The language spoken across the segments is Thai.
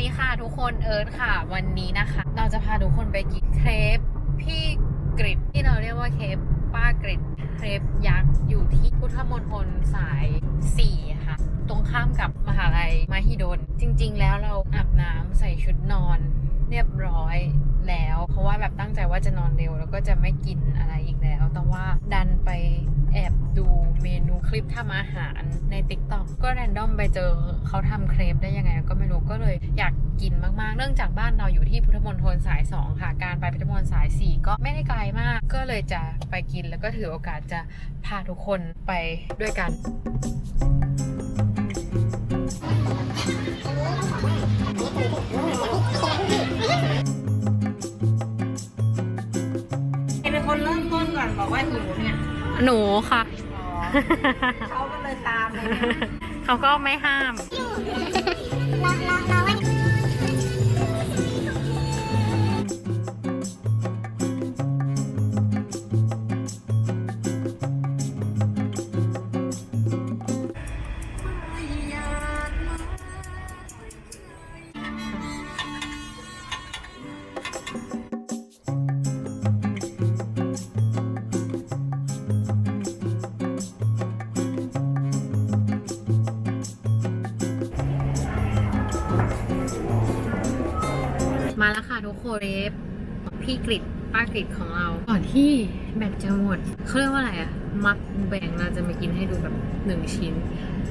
ดีค่ะทุกคนเอิร์ธค่ะ วันนี้นะคะ เราจะพาทุกคนไปกินเครปพี่กริดที่เราเรียกว่าเครปป้ากริดเครปยักษ์อยู่ที่พุทธมณฑลสาย4ค่ะ ตรงข้ามกับมหาลัยมหิดล จริง ๆ แล้วเราอาบน้ำใส่ชุดนอนเรียบร้อยแล้ว เพราะว่าแบบตั้งใจว่าจะนอนเร็ว แล้วก็จะไม่กินอะไรอีกแล้ว แต่ว่าดันไปแอ คลิปทำอาหารใน t ิ k t o k ก็แรนดอมไปเจอเขาทำเครปได้ยังไง ก็ไม่รู้ก็เลยอยากกินมากๆ เนื่องจากบ้านเราอยู่ที่พุทธมณฑลสาย 2 ค่ะ การไปพุทธมณฑลสาย 4 ก็ไม่ได้ไกลมาก ก็เลยจะไปกินแล้วก็ถือโอกาสจะพาทุกคนไปด้วยกันใครเป็นคนเริ่มต้นก่อนบอกว่าหิวเนี่ยหนูค่ะ เขาก็เลยตามเลยนะ เขาก็ไม่ห้าม แล้วค่ะทุกคนเรฟพี่กริดป้ากริดของเรา ก่อนที่แบตจะหมดเขาเรียกว่าอะไรอะมักแบ่งเราจะมากินให้ดูแบบหนึ่งชิ้น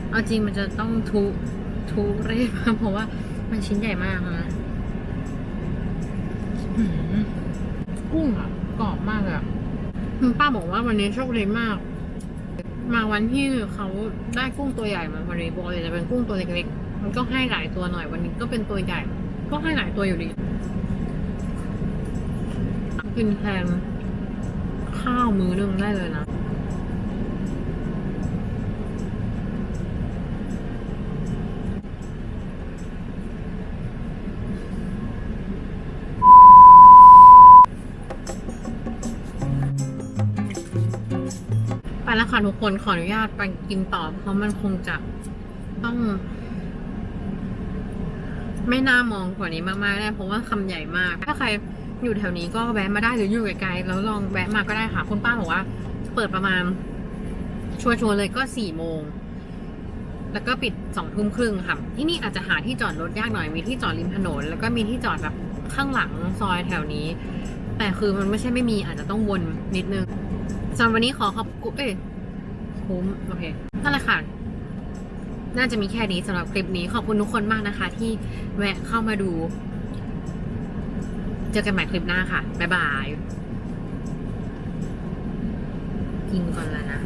เอาจริงมันจะต้องทุทุเรศมากเพราะว่ามันชิ้นใหญ่มากนะอื้อหือกุ้งอะกรอบมากเลยอะคุณป้าบอกว่าวันนี้โชคดีมาก มาวันที่เขาได้กุ้งตัวใหญ่มาพอดีปกติจะเป็นกุ้งตัวเล็กๆมันก็ให้หลายตัวหน่อยวันนี้ก็เป็นตัวใหญ่ ก็ให้หลายตัวอยู่ดี กินแทนข้าวมื้อนึงได้เลยนะไปแล้วค่ะทุกคนขออนุญาตไปกินต่อ เพราะมันคงจะต้อง ไม่น่ามองกว่านี้มากๆได้เพราะว่าคำใหญ่มาก ถ้าใครอยู่แถวนี้ก็แวะมาได้หรืออยู่ไกลๆแล้วลองแวะมาก็ได้ค่ะ คุณป้าบอกว่า เปิดประมาณชัวร์ๆเลยก็สี่โมงแล้วก็ปิดสองทุ่มครึ่งค่ะ ที่นี่อาจจะหาที่จอดรถยากหน่อยมีที่จอดริมถนน แล้วก็มีที่จอดแบบข้างหลังซอยแถวนี้ แต่คือมันไม่ใช่ไม่มีอาจจะต้องวนนิดนึงสำหรับวันนี้ขอขอบคุณเอ้ยคุ้มโอเคนั่นแหละค่ะ น่าจะมีแค่นี้สำหรับคลิปนี้ ขอบคุณทุกคนมากนะคะ ที่แวะเข้ามาดู เจอกันใหม่คลิปหน้าค่ะ บ๊ายบาย กินก่อนแล้วนะ